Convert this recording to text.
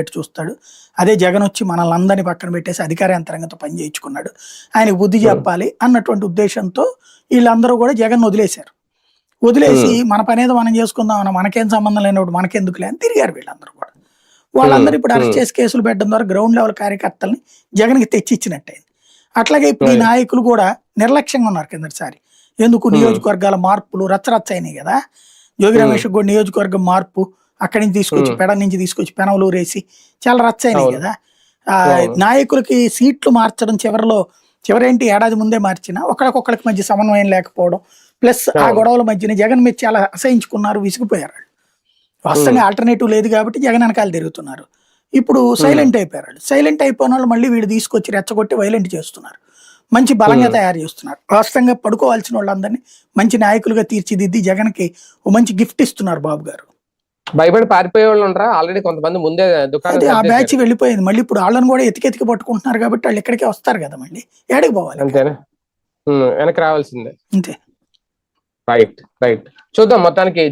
పెట్టి చూస్తాడు. అదే జగన్ వచ్చి మనల్ని అందరినీ పక్కన పెట్టేసి అధికార యంత్రాంగంతో పని చేయించుకున్నాడు. ఆయనకు బుద్ధి చెప్పాలి అన్నటువంటి ఉద్దేశంతో వీళ్ళందరూ కూడా జగన్ వదిలేశారు. వదిలేసి మన పని ఏదో మనం చేసుకుందాం అన్న మనకేం సంబంధం లేనప్పుడు మనకెందుకులే అని తిరిగారు వీళ్ళందరూ కూడా. వాళ్ళందరూ ఇప్పుడు అరెస్ట్ చేసి కేసులు పెట్టడం ద్వారా గ్రౌండ్ లెవెల్ కార్యకర్తల్ని జగన్కి తెచ్చి ఇచ్చినట్టయింది అట్లాగే ఇప్పుడు ఈ. నాయకులు కూడా నిర్లక్ష్యంగా ఉన్నారు కిందటిసారి. ఎందుకు? Hmm. నియోజకవర్గాల మార్పులు రచ్చరచ్చ అయినాయి కదా. Hmm. రమేష్ కూడా నియోజకవర్గం మార్పు అక్కడి నుంచి తీసుకొచ్చి. పెడ నుంచి తీసుకొచ్చి పెనవలూరు వేసి చాలా రచ్చ అయినాయి అవును. కదా. నాయకులకి సీట్లు మార్చడం చివరిలో చివరేంటి ఏడాది ముందే మార్చిన ఒకరికొకరికి మధ్య సమన్వయం లేకపోవడం ప్లస్ ఆ. గొడవల మధ్యన జగన్ మీద చాలా అసహించుకున్నారు విసిగిపోయారు వాళ్ళు. వాస్తవంగా ఆల్టర్నేటివ్ లేదు కాబట్టి జగన్ వెనకాల తిరుగుతున్నారు ఇప్పుడు సైలెంట్ అయిపోయారు వాళ్ళు సైలెంట్ అయిపోయిన వాళ్ళు మళ్ళీ వీడు తీసుకొచ్చి రెచ్చగొట్టి వైలెంట్ చేస్తున్నారు మంచి బలంగా. తయారు చేస్తున్నారు వాస్తవంగా పడుకోవాల్సిన వాళ్ళందరినీ మంచి నాయకులుగా తీర్చిదిద్ది జగన్కి ఓ మంచి గిఫ్ట్ ఇస్తున్నారు బాబు గారు భయపడి పారిపోయే వాళ్ళు ఉండరా? ఆల్రెడీ కొంతమంది ముందే దుకాణం ఆ. బ్యాచ్ వెళ్ళిపోయింది. మళ్ళీ ఇప్పుడు వాళ్ళని కూడా ఎతికెతికి పట్టుకుంటున్నారు కాబట్టి వాళ్ళు ఇక్కడికే వస్తారు కదా మళ్ళీ. ఏడికి పోవాలి? అంతేనా? వెనక్కి రావాల్సిందే. అంతే. రైట్ రైట్ చూద్దాం మొత్తానికి